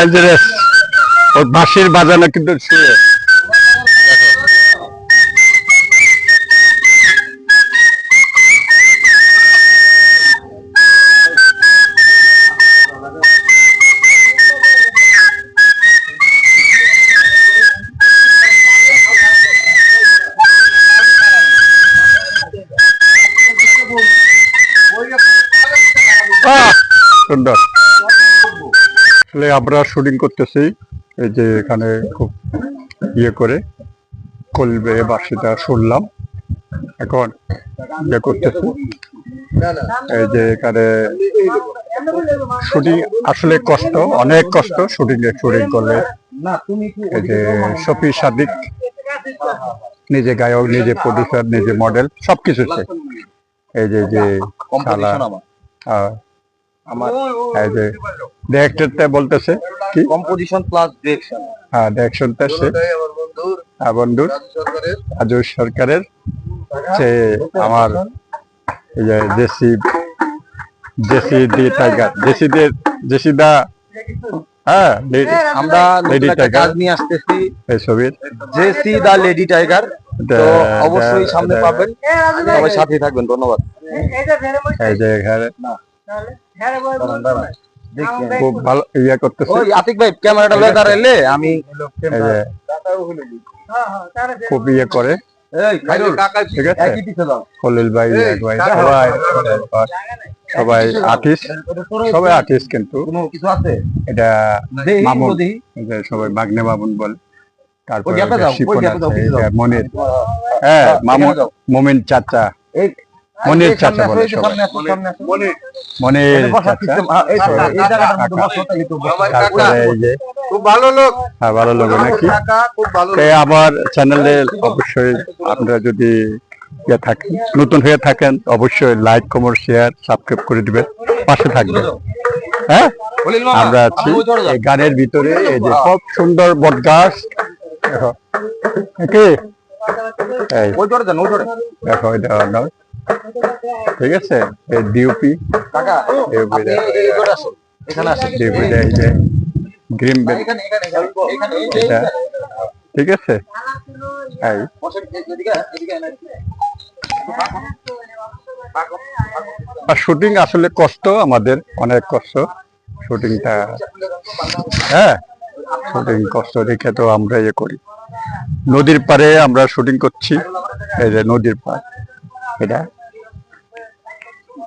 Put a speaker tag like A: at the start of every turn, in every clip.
A: Dangerous ওর বাঁশির বাজানো কিন্তু শুয়ে সুন্দর। আসলে আমরা শুটিং করতেছি। এই যে এখানে খুব ইয়ে করে কলবে বাসিটা শুনলাম। এখন ইয়ে করতেছি। এই যে এখানে শুটিং আসলে কষ্ট অনেক কষ্ট শুটিং এ শুটিং করলে। এই যে শফি সাদিক নিজে গায়ক নিজে প্রডিউসার নিজে মডেল সবকিছু সে। এই যে যে
B: আমার।
A: এই যে ডিরেক্টরটা বলতেছে কি?
B: কম্পোজিশন প্লাস ডিরেকশন
A: হ্যাঁ ডিরেকশনটা সে। হ্যাঁ, বন্ধুর। রাজু সরকারের। সে আমার এই যে JC JC the tiger JC they JC দা। হ্যাঁ
B: আমরা নতুন একটা
A: Tiger।
B: কাজ নিয়ে আসতেছি।
A: এই ছবির।
B: Jessie the lady tiger. তো অবশ্যই সামনে পাবেন। সবাই সাথেই থাকবেন ধন্যবাদ।
A: এই যে এখানে।
B: দেখি
A: খুব ভালো ইয়ে করতেছে।
B: ওই আতিক ভাই ক্যামেরাটা লয়ে দাঁড়াইলে আমি
A: খুব ইয়ে করে। খলিল ভাই ভাই সবাই সবাই আর্টিস্ট সবাই আর্টিস্ট কিন্তু।
B: কোনো কিছু আছে?
A: এটা মামুন সবাই মাগনে মামুন বলে। তারপরে। মনির। হ্যাঁ মামুন
B: যাও।
A: মমিন চাচা।
B: এই
A: মনির চাচা বলে সবাই। মনির
B: হ্যাঁ, ভালো লোক।
A: হ্যাঁ ভালো লোক নাকি?
B: কাকা খুব ভালো
A: তো আমার চ্যানেলে অবশ্যই আপনারা যদি ইয়ে থাকেন নতুন হয়ে থাকেন অবশ্যই লাইক কমেন্ট শেয়ার সাবস্ক্রাইব করে দিবেন। পাশে থাকবেন। হ্যাঁ? আমরা আছি। এই গানের ভিতরে এই যে খুব সুন্দর বট গাছ দেখো। দেখো এটা। ঠিক আছে? ডিউপি
B: কাকা,
A: ডিউপি
B: এখানে আসুন।
A: ডিউপি গ্রিন বেল এটা। ঠিক আছে? এই।
B: এদিকে।
A: আর শুটিং আসলে কষ্ট আমাদের অনেক কষ্ট। শুটিংটা হ্যাঁ শুটিং কষ্ট রেখে তো আমরা ইয়ে করি। নদীর পাড়ে আমরা শুটিং করছি। এই যে নদীর পাড়। এটা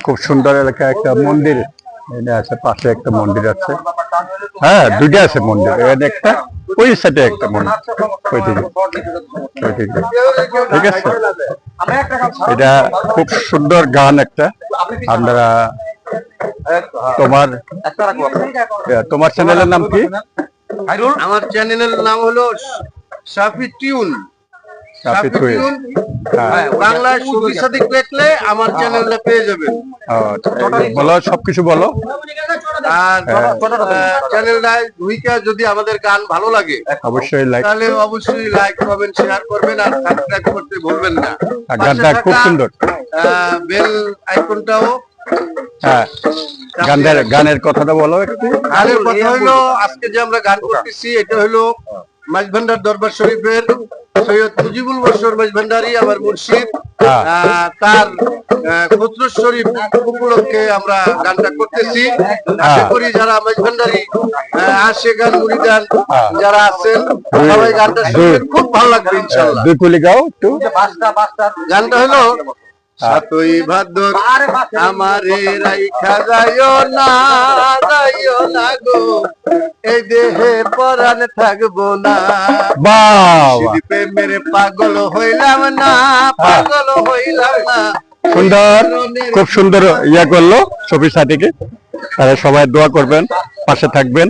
A: খুব সুন্দর এলাকা একটা মন্দির। এটা আছে, পাশে একটা মন্দির আছে। হ্যাঁ দুইটা আছে মন্দির। এখানে একটা ওই সাইডে একটা মন্দির। ঠিক আছে। এটা খুব সুন্দর গান একটা। আপনারা তোমার। তোমার চ্যানেলের নাম কি?
C: আমার চ্যানেলের নাম হলো সাফি টিউন
A: হ্যাঁ।
C: হ্যাঁ, বাংলায় সুবি সাদিক লিখলে আমার চ্যানেলটা পেয়ে যাবেন।
A: বলো সবকিছু বলো।
C: আর
A: হ্যাঁ।
C: চ্যানেলটায় যদি আমাদের গান ভালো লাগে
A: অবশ্যই লাইক
C: তাহলে অবশ্যই লাইক কমেন্ট শেয়ার করবেন আর সাবস্ক্রাইব করতে ভুলবেন না।
A: গানটা খুব সুন্দর।
C: বেল আইকনটাও
A: হ্যাঁ। গানের গানের কথাটা বলো একটু।
C: গানের কথা হলো আজকে যে আমরা গান করতেছি এটা হলো মাঝভান্ডার দরবার শরীফের সৈয়দ মুজিবুল বসর মাঝভান্ডারি আমার মুর্শিদ। তার শরীফ উপলক্ষে আমরা গানটা করতেছি। আশা করি যারা মাঝভান্ডারি আসে গান মুড়িদান। যারা আছেন সবাই গানটা শুনবেন খুব ভালো লাগবে
A: গাও একটু।
C: গানটা হলো সাতই ভাদ্র আমারে রাইখা যাইও না। যাইও না গো এই দেহে পরাণ থাকব না। প্রেমের পাগল হইলাম না পাগল হইলাম না।
A: সুন্দর খুব সুন্দর ইয়া করল ছবি সাথীকে তারা সবাই দোয়া করবেন পাশে থাকবেন।